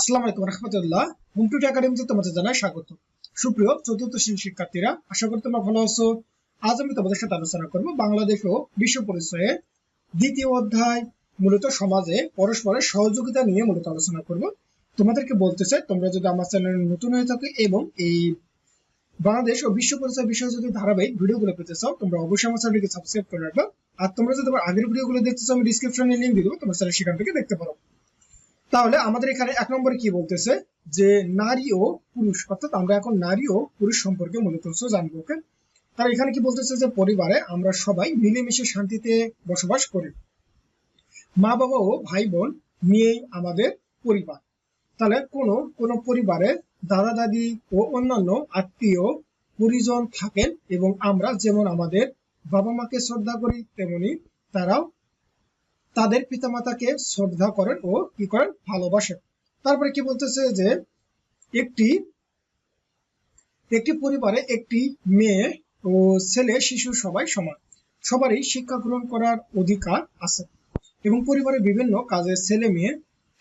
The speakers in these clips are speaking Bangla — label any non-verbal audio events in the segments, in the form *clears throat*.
আসসালামু আলাইকুম রহমতুল্লাহ। একাডেমিতে তোমাদের জানাই স্বাগত। সুপ্রিয় চতুর্থ শিক্ষার্থীরা, আশা করি তোমরা ভালো আছো। আজ আমি তোমাদের সাথে আলোচনা করব বাংলাদেশ ও বিশ্ব দ্বিতীয় অধ্যায়, মূলত সমাজে পরস্পরের সহযোগিতা নিয়ে মূলত আলোচনা করব। তোমাদেরকে বলতে চাই, তোমরা যদি আমার চ্যানেল নতুন হয়ে থাকে এবং এই বাংলাদেশ ও বিশ্ব পরিচয় বিষয়ে যদি ধারাবাহিক ভিডিওগুলো পেতে চাও, তোমরা অবশ্যই আমার চ্যানেলকে সাবস্ক্রাইব করে রাখবে। আর তোমরা যদি আমার আগের ভিডিওগুলো দেখতে চাও, আমি ডিসক্রিপশনে লিংক দিয়ে দেবো, তোমার চ্যানেল সেখান থেকে দেখতে পারো। তাহলে আমাদের এখানে এক নম্বরে কি বলতেছে? যে নারী ও পুরুষ, অর্থাৎ আমরা এখন নারী ও পুরুষ সম্পর্কে মূলত হচ্ছে জানব, ওকে? তাহলে এখানে কি বলতেছে যে পরিবারে আমরা সবাই মিলেমিশে শান্তিতে বসবাস করি। মা বাবা ও ভাই বোন নিয়েই আমাদের পরিবার। তাহলে কোনো কোনো পরিবারে দাদা দাদি ও অন্যান্য আত্মীয় পরিজন থাকেন এবং আমরা যেমন আমাদের বাবা মাকে শ্রদ্ধা করি, তেমনি তারাও তাদের পিতামাতাকে শ্রদ্ধা করেন ও কি করেন? ভালোবাসেন। তারপরে কি বলতেছে যে, একটি একটি পরিবারে একটি মেয়ে ও ছেলে শিশু সবাই সমান। সবারই শিক্ষা গ্রহণ করার অধিকার আছে এবং পরিবারের বিভিন্ন কাজে ছেলে মেয়ে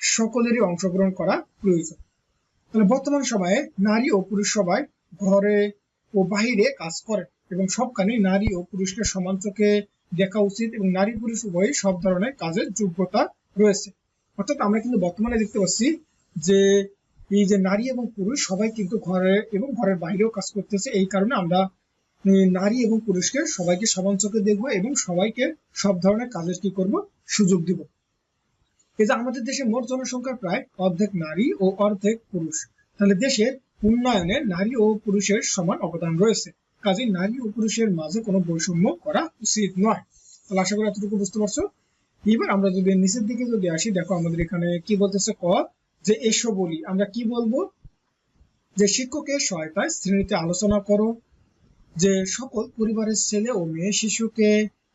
সকলেরই অংশগ্রহণ করা প্রয়োজন। তাহলে বর্তমান সময়ে নারী ও পুরুষ সবাই ঘরে ও বাহিরে কাজ করে এবং সবখানে নারী ও পুরুষকে সমান চোখে দেখা উচিত এবং নারী পুরুষ উভয়ই সব ধরনের কাজের যোগ্যতা রয়েছে। অর্থাৎ আমরা কিন্তু বর্তমানে দেখতে পাচ্ছি যে এই যে নারী এবং পুরুষ সবাই কিন্তু ঘরে এবং ঘরের বাইরেও কাজ করতেছে। এই কারণে আমরা নারী এবং পুরুষকে সবাইকে সমান চোখে দেখব এবং সবাইকে সব ধরনের কাজের কি করব? সুযোগ দিব। এই যে আমাদের দেশে মোট জনসংখ্যার প্রায় অর্ধেক নারী ও অর্ধেক পুরুষ। তাহলে দেশের উন্নয়নে নারী ও পুরুষের সমান অবদান রয়েছে। কাজে নারী ও পুরুষের মাঝে কোনো বৈষম্য করা উচিত নয়। তাহলে আশা করি এতটুকু বুঝতে পারছ? এবার আমরা যদি নিচের দিকে যদি আসি, দেখো আমাদের এখানে কি বলতেছে ক, যে এসো বলি। আমরা কি বলব? যে শিক্ষকের সহায়তায় শ্রেণীতে আলোচনা করো, যে সকল পরিবারের ছেলে ও মেয়ে শিশুকে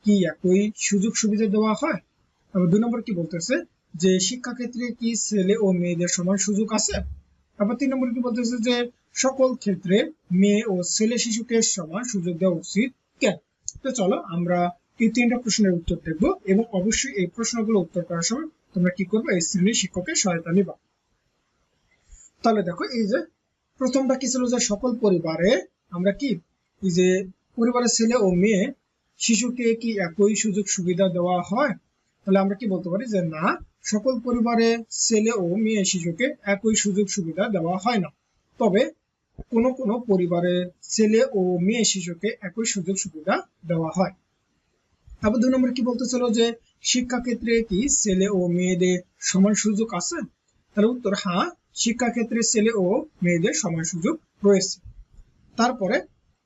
কি একই সুযোগ সুবিধা দেওয়া হয়? তারপর দুই নম্বর কি বলতেছে? যে শিক্ষাক্ষেত্রে কি ছেলে ও মেয়েদের সমান সুযোগ আছে? তারপর তিন নম্বর কি বলতেছে যে সকল ক্ষেত্রে মেয়ে ও ছেলে শিশুকে সমান সুযোগ দেওয়া উচিত। কেন? তো চলো আমরা এই তিনটা প্রশ্নের উত্তর দেখব এবং অবশ্যই এই প্রশ্নগুলো উত্তর করার সময় তোমরা কি করবে? এই শ্রেণির শিক্ষকের সহায়তা নিবা। তাহলে দেখো, এই যে প্রথমটা কি ছিল যে সকল পরিবারে আমরা কি? যে পরিবারের ছেলে ও মেয়ে শিশুকে কি একই সুযোগ সুবিধা দেওয়া হয়? তাহলে আমরা কি বলতে পারি যে না, সকল পরিবারে ছেলে ও মেয়ে শিশুকে একই সুযোগ সুবিধা দেওয়া হয় না। তবে কোনো কোনো পরিবারে ছেলে ও মেয়ে শিশুকে একই সুযোগ সুবিধা দেওয়া হয়। তারপর দুই নম্বর কি বলতেছিল যে, শিক্ষাক্ষেত্রে কি ছেলে ও মেয়েদের সমান সুযোগ আছে? তার উত্তর হ্যাঁ শিক্ষাক্ষেত্রে ছেলে ও মেয়েদের সমান সুযোগ রয়েছে। তারপরে,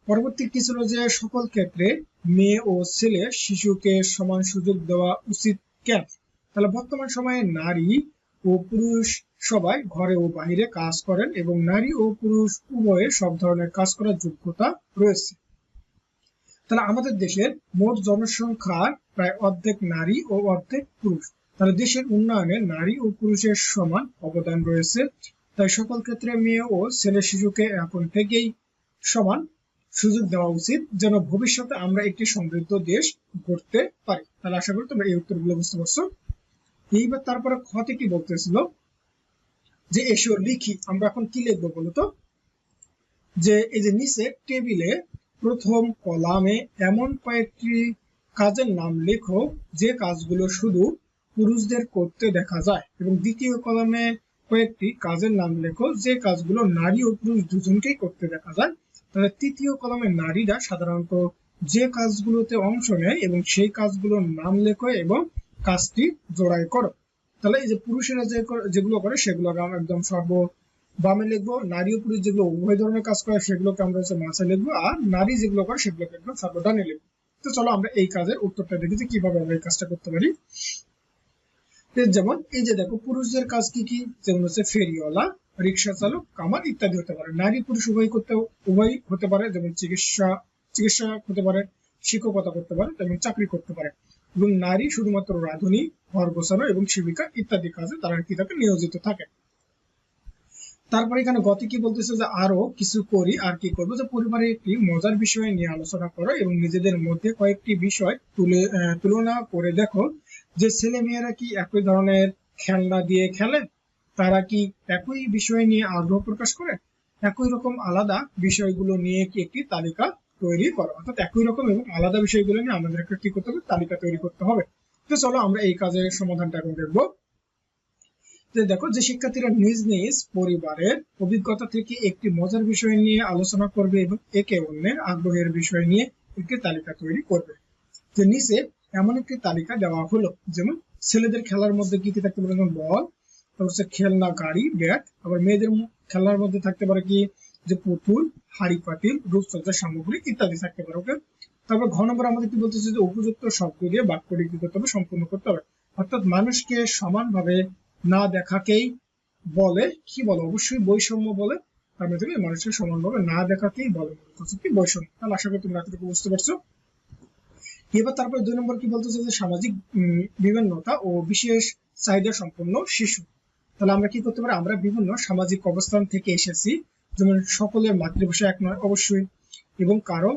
পরবর্তী কি ছিল যে, সকল ক্ষেত্রে মেয়ে ও ছেলে শিশুকে সমান সুযোগ দেওয়া উচিত কেন? তাহলে বর্তমান সময়ে নারী ও পুরুষ সবাই ঘরে ও বাইরে কাজ করেন এবং নারী ও পুরুষ উভয়ে সব ধরনের কাজ করার যোগ্যতা রয়েছে। তাহলে আমাদের দেশের মোট জনসংখ্যার প্রায় অর্ধেক নারী ও অর্ধেক পুরুষ। তাহলে দেশের উন্নয়নে নারী ও পুরুষের সমান অবদান রয়েছে। তাই সকল ক্ষেত্রে মেয়ে ও ছেলে শিশুকে এখন থেকেই সমান সুযোগ দেওয়া উচিত, যেন ভবিষ্যতে আমরা একটি সমৃদ্ধ দেশ গড়তে পারি। তাহলে আশা করি তোমরা এই উত্তরগুলো বুঝতে পারছ। এইবার তারপরে খতে কি বলতেছিল যে এসিও লিখি আমরা এখন কি লিখব বলতো? যে এই যে নিচে টেবিলে প্রথম কলামে এমন কয়েকটি কাজের নাম লেখো, যে কাজগুলো শুধু পুরুষদের করতে দেখা যায়। এবং দ্বিতীয় কলামে কয়েকটি কাজের নাম লেখো, যে কাজগুলো নারী ও পুরুষ দুজনকেই করতে দেখা যায়। তাহলে তৃতীয় কলামে নারীরা সাধারণত যে কাজগুলোতে অংশ নেয় এবং সেই কাজগুলোর নাম লেখো এবং কাজটি জোড়াই করো। তাহলে এই যে পুরুষেরা যেগুলো করে সেগুলো একদম সর্ব বামে লিখব, নারী ও পুরুষ যেগুলো উভয় ধরনের কাজ করে সেগুলোকে আমরা হচ্ছে মাঝে লিখব, আর নারী যেগুলো করে সেগুলোকে একদম সর্ব ডানে লিখব। তো চলো আমরা এই কাজের উত্তরটা দেখি যে কীভাবে আমরা এই কাজটা করতে পারি। যেমন, এই যে দেখো, পুরুষদের কাজ কি কি? যেমন হচ্ছে ফেরিওয়ালা, রিক্সা চালক কামার ইত্যাদি হতে পারে। নারী পুরুষ উভয় করতে উভয় হতে পারে। যেমন চিকিৎসা চিকিৎসা হতে পারে, শিক্ষকতা করতে পারে, তেমন চাকরি করতে পারে। এবং নারী শুধুমাত্র রাঁধুনি ঘর গোছানো এবং সেবিকা ইত্যাদি কাজে তারা কি থাকে নিয়োজিত থাকে। তারপরে এখানে গতি কি বলতেছে যে আরও কিছু করি আর কি করব? যে পরিবারে একটি মজার বিষয় নিয়ে আলোচনা করো এবং নিজেদের মধ্যে কয়েকটি বিষয় তুলে তুলনা করে দেখো। যে ছেলে মেয়েরা কি একই ধরনের খেলনা দিয়ে খেলে? তারা কি একই বিষয় নিয়ে আগ্রহ প্রকাশ করে? একই রকম আলাদা বিষয়গুলো নিয়ে কি একটি তালিকা তৈরি করো। অর্থাৎ একই রকম এবং আলাদা বিষয়গুলো নিয়ে আমাদের একটা কি করতে হবে? তালিকা তৈরি করতে হবে। তো চলো আমরা এই কাজের সমাধানটা এখন দেখব। যে দেখো, যে শিক্ষার্থীরা নিজ নিজ পরিবারের অভিজ্ঞতা থেকে একটি মজার বিষয় নিয়ে আলোচনা করবে এবং একে অন্যের আগ্রহের বিষয় নিয়ে একটি তালিকা তৈরি করবে। যে নিচে এমন একটি তালিকা দেওয়া হলো, যেমন ছেলেদের খেলার মধ্যে কি কি থাকতে পারে? যেমন বল, তারপর হচ্ছে খেলনা, গাড়ি, ব্যাট, আবার মেয়েদের খেলার মধ্যে থাকতে পারে কি? যে পুতুল, হাড়ি পাতিল রূপসজ্জার সামগ্রী ইত্যাদি থাকতে পারে ওকে তারপর ঘ নম্বর আমাদের কি বলতেছে যে উপযুক্ত শব্দ দিয়ে বাক্যটি কি করতে হবে, সম্পূর্ণ করতে হবে। অর্থাৎ মানুষকে সমানভাবে না দেখাকেই বলে, কি বলে? অবশ্যই বৈষম্য বলে। তার মধ্যে কি মানুষকে সমানভাবে না দেখাকেই বলে। কি বৈষম্য। তাহলে আশা করি তোমরা এতটুকু বুঝতে পারছ। এবার তারপরে দুই নম্বর কি বলতেছে যে সামাজিক বিভিন্নতা ও বিশেষ চাহিদা সম্পন্ন শিশু। তাহলে আমরা কি করতে পারি? আমরা বিভিন্ন সামাজিক অবস্থান থেকে এসেছি। যেমন সকলের মাতৃভাষা এক নয়, অবশ্যই। এবং কারও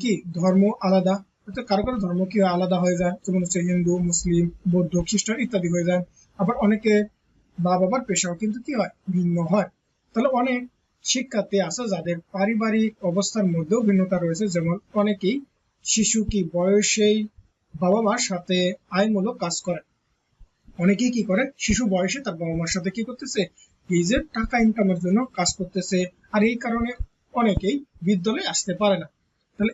কি, ধর্ম আলাদা, অর্থাৎ কারও কারও ধর্ম কি আলাদা হয়ে যায়, যেমন হচ্ছে হিন্দু, মুসলিম, বৌদ্ধ, খ্রিস্টান ইত্যাদি হয়ে যায়। আবার অনেকে মা বাবার পেশাও কিন্তু কি হয়, ভিন্ন হয়। তাহলে অনেক শিক্ষার্থী আছে যাদের পারিবারিক অবস্থার মধ্যেও ভিন্নতা রয়েছে। যেমন অনেকেই শিশু কি বয়সেই বাবা মার সাথে আইনমূলক কাজ করে অনেকেই কি করে শিশু বয়সে তার বাবা মার সাথে কি করতেছে যে টাকা ইনকামের জন্য কাজ করতেছে। আর এই কারণে অনেকেই বিদ্যালয়ে আসতে পারে না। তাহলে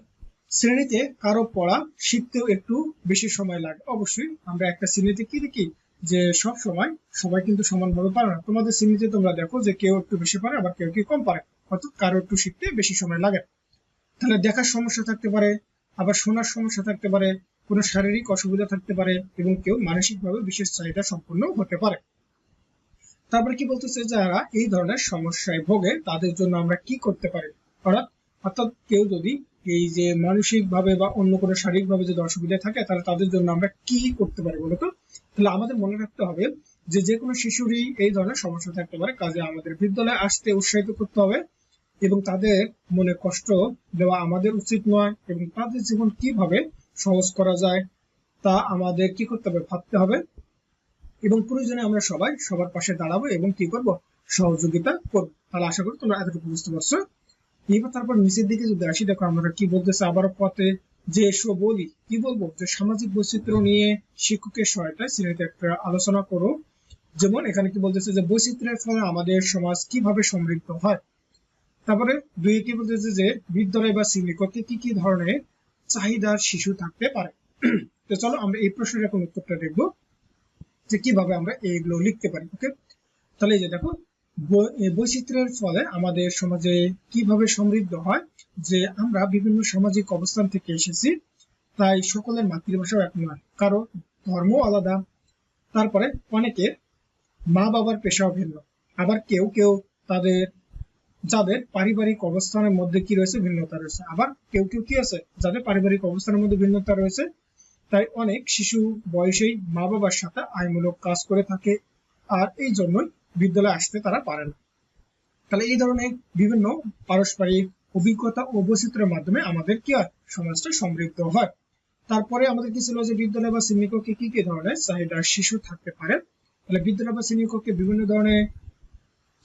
শ্রেণীতে কারও পড়া শিখতেও একটু বেশি সময় লাগে। অবশ্যই আমরা একটা শ্রেণীতে কি দেখি যে সব সময় সবাই কিন্তু সমানভাবে পারে না। তোমাদের শ্রেণীতে তোমরা দেখো যে কেউ একটু বেশি পারে, আবার কেউ কি কম পারে। অর্থাৎ কারও একটু শিখতে বেশি সময় লাগে। তাহলে দেখার সমস্যা থাকতে পারে, আবার শোনার সমস্যা থাকতে পারে, কোনো শারীরিক অসুবিধা থাকতে পারে, এবং কেউ মানসিকভাবে বিশেষ চাহিদা সম্পন্ন হতে পারে। তারপরে কি বলতেছে, যারা এই ধরনের সমস্যায় ভোগে, তাদের জন্য আমরা কি করতে পারি? অর্থাৎ অর্থাৎ কেউ যদি এই যে মানসিক ভাবে বা অন্য কোনো শারীরিক ভাবে যদি অসুবিধা থাকে, তাহলে তাদের জন্য আমরা কি করতে পারি বলতো? তাহলে আমাদের মনে রাখতে হবে যে যে কোনো শিশুরই এই ধরনের সমস্যা থাকতে পারে। কাজে আমাদের বিদ্যালয়ে আসতে উৎসাহিত করতে হবে এবং তাদের মনে কষ্ট দেওয়া আমাদের উচিত নয় এবং তাদের জীবন কীভাবে সহজ করা যায়, তা আমাদের কি করতে হবে ভাবতে হবে। এবং প্রয়োজনে আমরা সবাই সবার পাশে দাঁড়াবো এবং কি করব? সহযোগিতা করব। তাহলে আশা করি তোমরা এতটুকু বুঝতে পারছ। এবার তারপর নিচের দিকে যদি আসি, দেখো আমরা কি বলতেছে? আবার পথে যে এসো বলি। কি বলব? যে সামাজিক বৈচিত্র্য নিয়ে শিক্ষকের সহায়তায় শ্রেণীতে একটা আলোচনা করো। যেমন এখানে কি বলতেছে যে বৈচিত্র্যের ফলে আমাদের সমাজ কীভাবে সমৃদ্ধ হয়? তারপরে দুই কি বলতেছে যে বিদ্যালয় বা শ্রেণীকক্ষে কি কি ধরনের চাহিদার শিশু থাকতে পারে? তো চলো আমরা এই প্রশ্নের এখন উত্তরটা দেখব। যে কীভাবে আমরা এইগুলো লিখতে পারি ওকে তাহলে এই যে দেখো বৈচিত্র্যের ফলে আমাদের সমাজে কীভাবে সমৃদ্ধ হয়, যে আমরা বিভিন্ন সামাজিক অবস্থান থেকে এসেছি, তাই সকলের মাতৃভাষাও এক নয়, কারও ধর্ম আলাদা। তারপরে অনেকে মা বাবার পেশাও ভিন্ন, আবার কেউ কেউ তাদের, যাদের পারিবারিক অবস্থানের মধ্যে কি রয়েছে, ভিন্নতা রয়েছে, আবার কেউ কেউ কি আছে, যাদের পারিবারিক অবস্থানের মধ্যে ভিন্নতা রয়েছে তাই অনেক শিশু বয়সেই মা বাবার সাথে আইমূলক কাজ করে থাকে আর এই জন্যই বিদ্যালয়ে আসতে তারা পারে না। তাহলে এই ধরনের বিভিন্ন পারস্পরিক অভিজ্ঞতা ও বৈচিত্র্যের মাধ্যমে আমাদের কি হয়? সমাজটা সমৃদ্ধ হয়। তারপরে আমাদের কি ছিল যে বিদ্যালয় বা শ্রেণীকক্ষে কি কি ধরনের চাহিদার শিশু থাকতে পারে? তাহলে বিদ্যালয় বা শ্রেণীকক্ষে বিভিন্ন ধরনের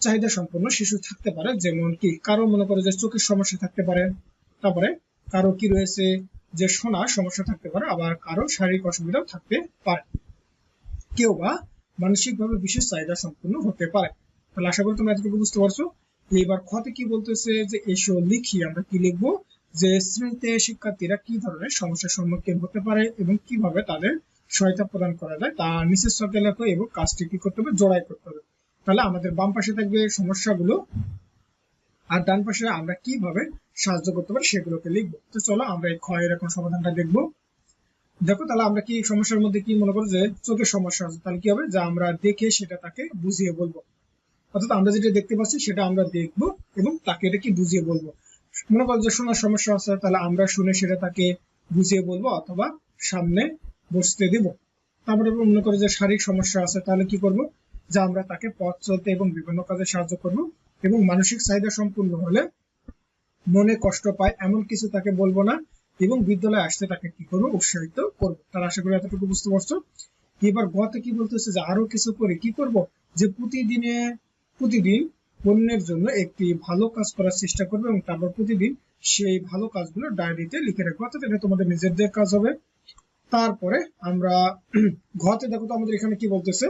চাহিদা সম্পন্ন শিশু থাকতে পারে, যেমন কি কারও মনে করে যে চোখের সমস্যা থাকতে পারে, তারপরে কারও কি রয়েছে যে শোনার সমস্যা থাকতে পারে, আবার কারও শারীরিক অসুবিধাও থাকতে পারে। কেউ বা মানসিকভাবে বিশেষ চাহিদা সম্পূর্ণ হতে পারে। তাহলে আশা করি তোমরা এতটুকু বুঝতে পারছ। এবার খতে কি বলতেছে যে এসো লিখি, আমরা কি লিখব? যে শ্রেণীতে শিক্ষার্থীরা কি ধরনের সমস্যার সম্মুখীন হতে পারে এবং কীভাবে তাদের সহায়তা প্রদান করা যায়, তা নিচের শর্তে লেখো এবং কাজটি কি করতে হবে? জোড়াই করতে হবে। তাহলে আমাদের বাম পাশে থাকবে সমস্যাগুলো। আর ডান পাশে আমরা কীভাবে সাহায্য করতে পারি সেগুলোকে লিখব। তো চলো আমরা এই ক্ষয়ের এখন সমাধানটা দেখব। দেখো তাহলে আমরা কি সমস্যার মধ্যে কি মনে করো যে চোখের সমস্যা আছে, তাহলে কি হবে? যা আমরা দেখে সেটা তাকে বুঝিয়ে বলব। অর্থাৎ আমরা যেটা দেখতে পাচ্ছি সেটা আমরা দেখব এবং তাকে এটা কি বুঝিয়ে বলব। মনে করো যে শোনার সমস্যা আছে, তাহলে আমরা শুনে সেটা তাকে বুঝিয়ে বলব অথবা সামনে বসতে দিব। তারপরে মনে করো যে শারীরিক সমস্যা আছে, তাহলে কি করব? যা আমরা তাকে পথ চলতে এবং বিভিন্ন কাজে সাহায্য করব। এবং মানসিক চাহিদা সম্পূর্ণ হলে মনে কষ্ট পায়, এমন কিছু তাকে বলব না। এবং বিদ্যালয়ে আসতে তাকে কি করব? উৎসাহিত করব। তার আশা করি এতটুকু বুঝতে পারছ। এবার গতে কি বলতেছে যে আরও কিছু করে কি করব? যে প্রতিদিনে, প্রতিদিন অন্যের জন্য একটি ভালো কাজ করার চেষ্টা করবে এবং তারপর প্রতিদিন সেই ভালো কাজগুলো ডায়েরিতে লিখে রাখবে। অর্থাৎ এটা তোমাদের নিজেদের কাজ হবে। তারপরে আমরা *clears throat* ঘতে দেখো তো আমাদের এখানে কি বলতেছে?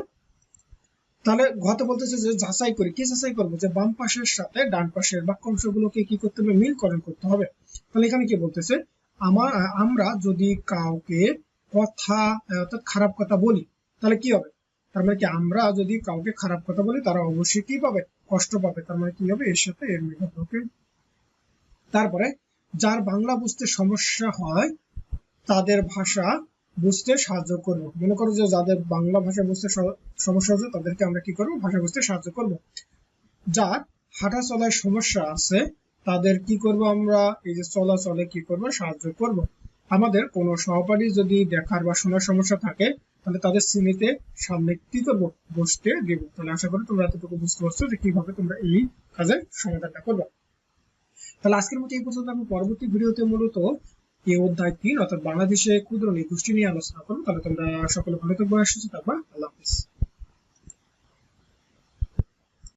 তাহলে ঘতে বলতেছে যে যাচাই করি। কি যাচাই করব? যে বাম পাশের সাথে ডান পাশের বাক্যাংশগুলোকে কি করতে হবে? মিলকরণ করতে হবে। তাহলে এখানে কি বলতেছে? আমার আমরা যদি কাউকে কথা অর্থাৎ খারাপ কথা বলি, তাহলে কি হবে? তার মানে কি আমরা যদি কাউকে খারাপ কথা বলি, তারা অবশ্যই কি পাবে? কষ্ট পাবে। তার মানে কি হবে? এর সাথে এর হবে, ওকে? তারপরে, যার বাংলা বুঝতে সমস্যা হয়, তাদের ভাষা বুঝতে সাহায্য করব। মনে করো যে যাদের বাংলা ভাষা বুঝতে সমস্যা হচ্ছে, তাদেরকে আমরা কি করব? ভাষা বুঝতে সাহায্য করব। যার হাঁটা চলায় সমস্যা আছে। তাদের কি করব আমরা? এই যে চলাচলে কি করব? সাহায্য করব। আমাদের কোনো সহপাঠী যদি দেখার বা শোনার সমস্যা থাকে, তাহলে তাদের শ্রেণীতে সামনে কি করব? বসতে দেব। তাহলে আশা করি তোমরা এতটুকু বুঝতে পারছ যে কীভাবে তোমরা এই কাজের সমাধানটা করবে। তাহলে আজকের মতো এই পর্যন্ত। আমি পরবর্তী ভিডিওতে মূলত এই অধ্যায় তিন, অর্থাৎ বাংলাদেশে ক্ষুদ্র নিয়ে গোষ্ঠী নিয়ে আলোচনা করো তাহলে তোমরা সকলে ভালো থাকব আসছি থাকবা আল্লাহ হাফিজ।